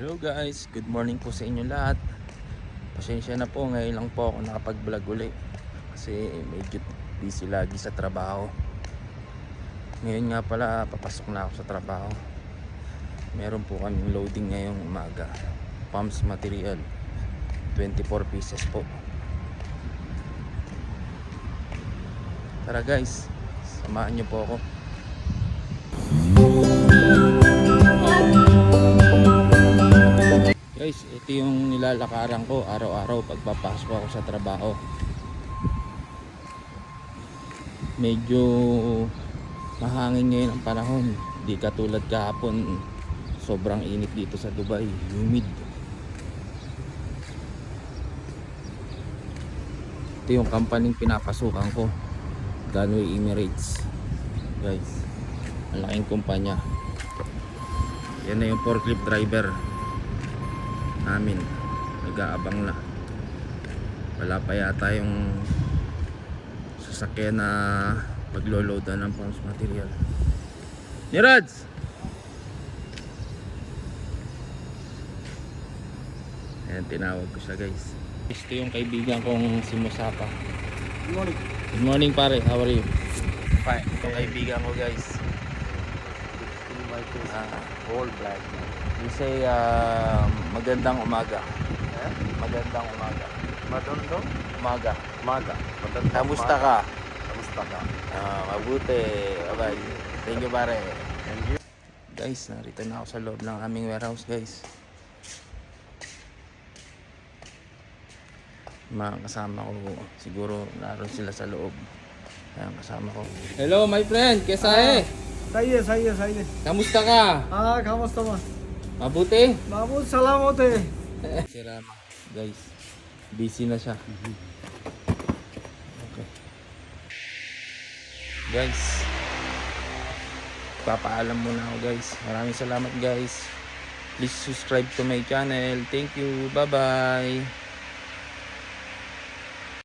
Hello guys, good morning po sa inyo lahat. Pasensya na po, ngayon lang po ako nakapag-vlog uli. Kasi medyo busy lagi sa trabaho. Ngayon nga pala, papasok na ako sa trabaho. Meron po kaming loading ngayong umaga. Pumps material. 24 pieces po. Tara guys, samahan niyo po ako. Guys, ito yung nilalakaran ko araw-araw pagpapasok ako sa trabaho. Medyo mahangin ngayon ang panahon. Di katulad kahapon, sobrang init dito sa Dubai, humid. Ito yung company pinapasukan ko. Gunway Emirates. Guys, ang laking kumpanya. Yan na yung forklift driver namin nag-aabang na wala pa yata yung sasakyan na magloloadan ng pumps material Nirads! ayan tinawag ko siya guys ito yung kaibigan kong si Musaka Good morning. good morning pare how are you? Fine. itong kaibigan ko guys Case, ah, all black. we say ah, magandang umaga Eh? magandang umaga Madondo? umaga Maga. Magandang kamusta ka? Kamusta ka? Ah, mabuti. Bye. Thank you pare. And you? Guys, narito na ako sa loob ng aming warehouse, guys. Mga kasama ko, siguro naroon sila sa loob. Ayan, kasama ko. Hello, my friend. Kesahe. सही Sayo, sayo, sayo. Kamusta ka? Ah, kamusta mo? Mabuti? Mabuti, salamat eh. si Rama, guys. Busy na siya. Okay. Guys. Papaalam muna ako guys. Maraming salamat guys. Please subscribe to my channel. Thank you. Bye-bye.